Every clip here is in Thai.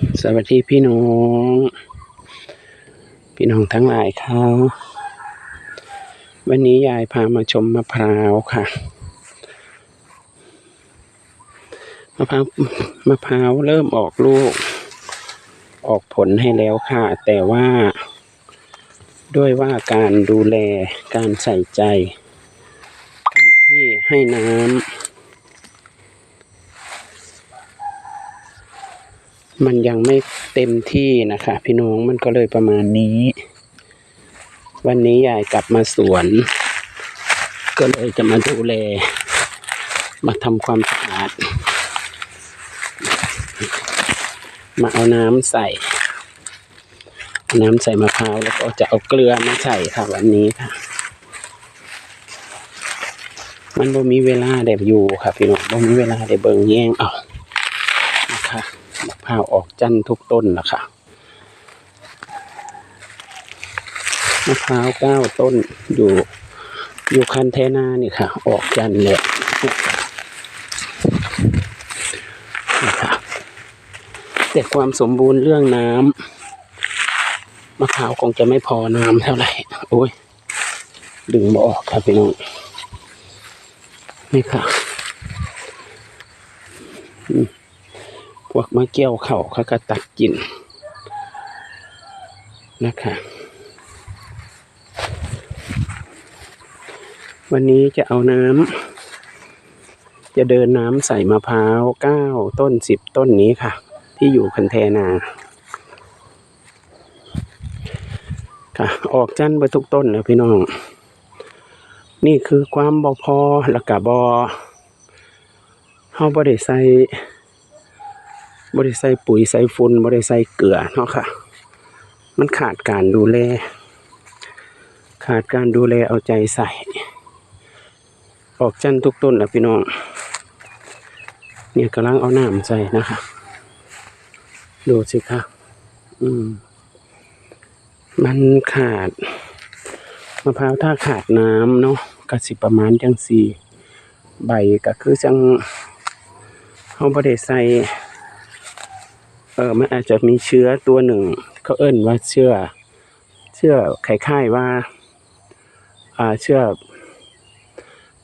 สวัสดีพี่น้อง พี่น้องทั้งหลายครับวันนี้ยายพามาชมมะพร้าวค่ะ มะพร้าวมะพร้าวเริ่มออกลูก ออกผลให้แล้วค่ะ แต่ว่า ด้วยว่าการดูแลการใส่ใจการที่ให้น้ำ มันยังไม่เต็มที่นะคะ พี่น้องมันก็เลยประมาณนี้ วันนี้ยายกลับมาสวน ก็เลยจะมาดูแล มาทำความสะอาด มาเอาน้ำใส่ น้ำใส่มะพร้าวแล้วก็จะเอาเกลือมาใส่ค่ะวันนี้ค่ะ มันบ่มีเวลาได้อยู่ค่ะพี่น้องบ่มีเวลาได้เบิ่งแย่งเอา มะพร้าวออกจันทุกต้นนะคะมะพร้าวเก้าต้นอยู่อยู่คันเทนานี่ค่ะ ออกจันเลยนะคะแต่ความสมบูรณ์เรื่องน้ำมะพร้าวคงจะไม่พอน้ำเท่าไหร่โอ้ยดึงบออกครับพี่น้องนี่ค่ะอืม พวกมะเกี้ยวเข่าเขาก็ตัดกินนะคะวันนี้จะเอาน้ำจะเดินน้ำใส่มะพร้าวเก้าต้นสิบต้นนี้ค่ะ ที่อยู่คันเทนาค่ะ ออกจันไปทุกต้นแล้วพี่น้อง นี่คือความบอพอแล้วกับบอเฮาบ่ได้ใส่ บ่ได้ใส่ปุ๋ยใส่ฝุ่นบ่ได้ใส่เกลือเนาะค่ะ มันขาดการดูแล ขาดการดูแลเอาใจใส่ ออกจันทุกต้นแล้วพี่น้อง เนี่ยกำลังเอาน้ำใส่นะคะ ดูสิคะอืม มันขาดมะพร้าวถ้าขาดน้ำเนาะก็สิประมาณจังสี่ ใบก็คือจังเขาบ่ได้ใส่ เออมันอาจจะมีเชื้อตัวหนึ่ง เขาเอิ้นว่าเชื้อเชื้อคล้ายๆว่า อ่าเชื้อ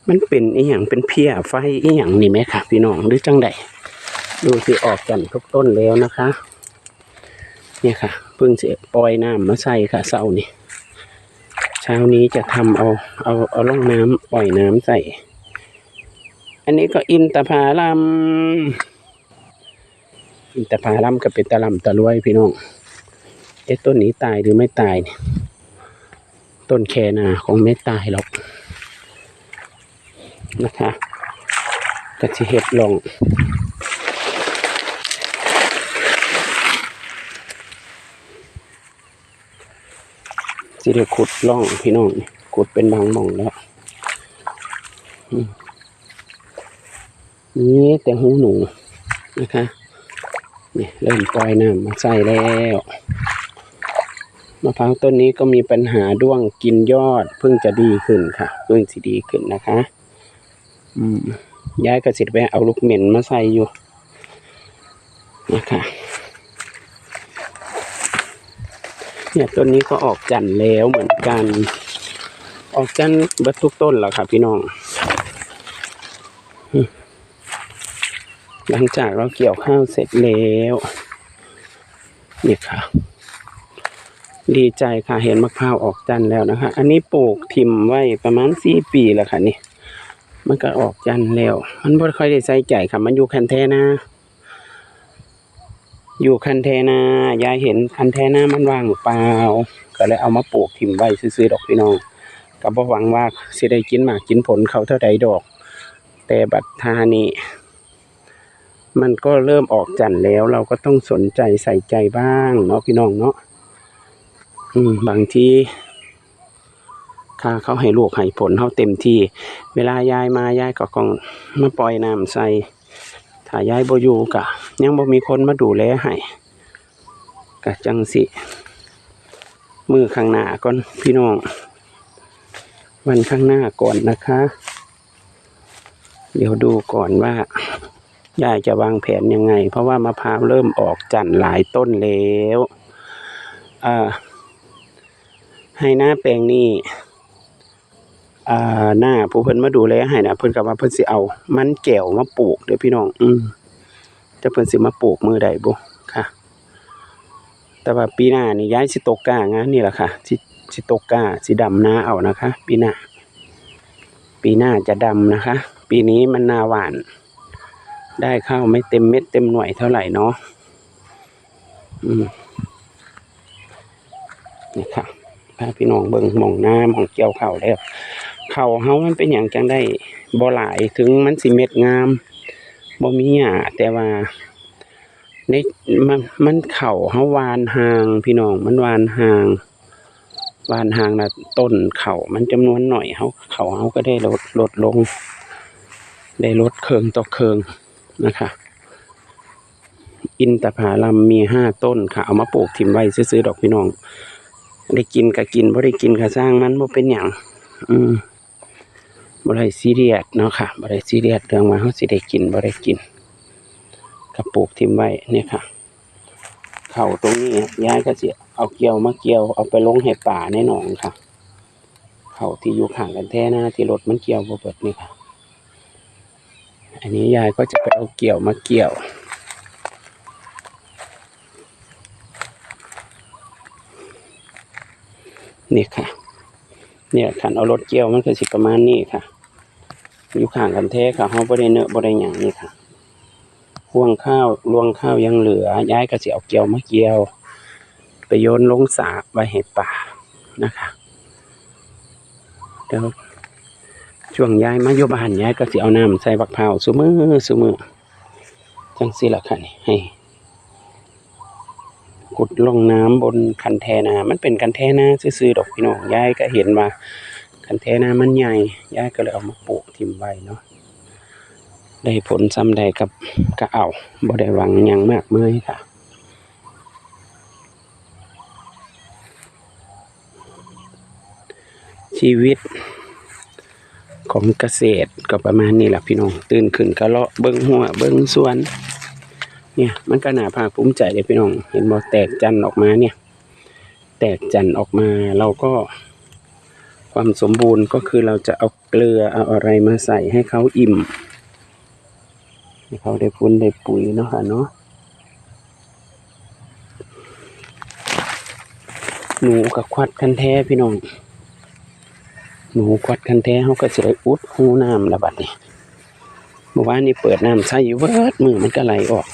มันเป็นอีหยังเป็นเพี้ยไฟอีหยังนี่ไหมคะพี่น้องหรือจังใดดูสิออกกันทุกต้นแล้วนะคะ เนี่ยค่ะเพิ่งจะปล่อยน้ำมาใส่ค่ะเสาร์นี้เช้านี้จะทำเอาเอาเอาล่องน้ำปล่อยน้ำใส่ อันนี้ก็อินตผาลัม อินตผาลัมก็เป็นตะลำตะลวยพี่น้องเอ๊ะต้นนี้ตายหรือไม่ตายเนี่ยต้นแคนาคงไม่ตายหรอกนะคะกระชิเห็ดลงสิได้ขุดล่องพี่น้องนี่ขุดเป็นบางมองแล้วอืมนี่แต่หูหนูนะคะ นี่เริ่มปล่อยน้ำมาใส่แล้วมะพร้าวต้นนี้ก็มีปัญหาด้วงกินยอดเพิ่งจะดีขึ้นค่ะ เพิ่งสิดีขึ้นนะคะ อืมย้ายกระสิทธิ์ไปเอาลูกเหม็นมาใส่อยู่นะคะเนี่ยต้นนี้ก็ออกจันทร์แล้วเหมือนกัน ออกจันทร์บิดทุกต้นแล้วครับพี่น้องอ หลังจากเราเกี่ยวข้าวเสร็จแล้วนี่ค่ะ ดีใจค่ะเห็นมะพร้าวออกจันแล้วนะคะ อันนี้ปลูกทิมไว้ประมาณสี่ปีแล้วค่ะนี่มันก็ออกจันแล้ว มันบ่ค่อยได้ใส่ใจค่ะ มันอยู่คันแทนาอยู่คันเทนายายเห็นคันเทนามันว่างเปล่า ก็เลยเอามาปลูกถิ่มไว้ซื้อๆดอกพี่น้องก็บ่หวังว่าสิได้กินหมากกินผลเขาเท่าใดดอก แต่บัดทานี่ มันก็เริ่มออกจันทร์แล้ว เราก็ต้องสนใจใส่ใจบ้างเนาะพี่น้องเนาะอืมบางทีค่าเขาให้ลูกให้ผลเขาเต็มที่ เวลายายมายายก็กองมาปล่อยน้ำใส่ถ้ายายบ่อยู่กะ ยังบ่มีคนมาดูแลให้กะจังสิมือข้างหน้าก่อนพี่น้อง วันข้างหน้าก่อนนะคะ เดี๋ยวดูก่อนว่า ยายจะวางแผนยังไง เพราะว่ามะพร้าวเริ่มออกจันทร์หลายต้นแล้วให้หน้าแปลงนี่หน้าผู้เพิ่นมาดูแลให้นะเพิ่นก็ว่าเพิ่นสิเอา มันแก้วมาปลูกเด้อพี่น้อง อืมจะเพิ่นสิมาปลูกมือใดบ่ค่ะ แต่ว่าปีหน้านี่ย้ายสิตกกางานนี่แหละค่ะสิสิตกกาสิดำนาเอานะคะ ปีหน้า ปีหน้าจะดำนะคะ ปีนี้มันนาหวาน ได้ข้าวไม่เต็มเม็ดเต็มหน่วยเท่าไหร่เนาะอืมนี่ค่ะพาพี่น้องเบิ่งมองหน้ามองเกี่ยวข้าวแล้วเข้าเฮามันเป็นอย่างจังได้บ่หลายถึงมันสิเม็ดงามบ่มีหญ้าแต่ว่าในมันมันเข่าเฮาหวานห่าง พี่น้องมันหวานห่างหวานห่างนะต้นเข่ามันจำนวนหน่อยเฮาเข่าเฮาก็ได้ลดลดลง ได้ลดเคืองต่อเคือง นะคะ อินตผาลัมมีห้าต้นค่ะ เอามาปลูกทิมไว้ซื้อๆดอกพี่น้อง ได้กินก็กินบ่ได้กินก็สร้างมันบ่เป็นหยังอืมบ่ได้ซีเรียสเนาะค่ะบ่ได้ซีเรียสเรื่องว่าเฮาสิได้กินบ่ได้กินก็ปลูกทิมไว้เนี่ยค่ะเข้าตรงนี้ย้ายก็สิเอาเกี่ยวมาเกี่ยวเอาไปลงให้ป่าในหนองค่ะ เข้าที่อยู่ข้างกันแท้หน้าที่รถมันเกี่ยวบ่เบิดนี่ค่ะ อันนี้ยายก็จะไปเอาเกี่ยวมาเกี่ยว นี่ค่ะ เนี่ยขันเอารถเกี่ยวมันคือสิประมาณนี้ค่ะ อยู่ข้างกันแท้ค่ะเฮาบ่ได้เนอะบ่ได้หยังนี่ค่ะห่วงข้าวรวงข้าวยังเหลือ ย้ายก็สิเอาเกี่ยวมาเกี่ยว ไปโยนลงสระไว้ให้ป่านะคะเดี๋ยว ช่วงยายมาอยู่บ้านยายก็สิเอาน้ำใส่บักพร้าซุมือซุมือจังซี่ล่ะค่ะนี่ให้ขุดลงน้ำบนคันแทนา มันเป็นคันแทนาซื่อๆดอกพี่น้องยายก็เห็นว่าคันแทนามันใหญ่ยายก็เลยเอามาปลูกทิมไว้เนาะได้ผลซ้ำใดกับก็เอาบ่ได้หวังยังมากมายค่ะชีวิต ของเกษตรก็ประมาณนี้แหละพี่น้อง ตื่นขึ้นก็เลาะเบิ้งหัวเบิ้งสวน เนี่ยมันก็น่าภาคภูมิใจเลยพี่น้อง เห็นบ่แตกจันออกมาเนี่ย แตกจันออกมาเราก็ ความสมบูรณ์ก็คือเราจะเอาเกลือเอาอะไรมาใส่ให้เขาอิ่มให้เขาได้ปุ้นได้ปุ๋ยเนาะค่ะเนาะหนูกับควัดคันแท้พี่น้อง หนูควัดคันแท้เขาก็จะได้อุดหูน้ำระบัดนี่เมื่อวานนี้เปิดน้ำใส่เวิร์ดมือมันก็ไหลออก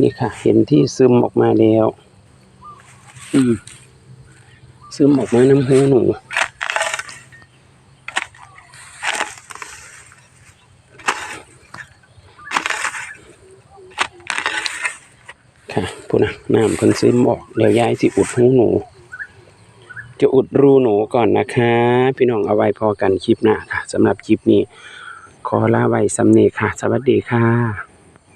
นี่ค่ะ เห็นที่ซึมออกมาแล้ว อืม ซึมออกมาน้ำหูหนูค่ะพูดนะน้ำเพิ่นซึมออกเดี๋ยวยายสิอุดหูหนู จะอุดรูหนูก่อนนะคะ พี่น้องเอาไว้พอกันคลิปหน้าค่ะสำหรับคลิปนี้ ขอลาไว้สำเนีค่ะ สวัสดีค่ะ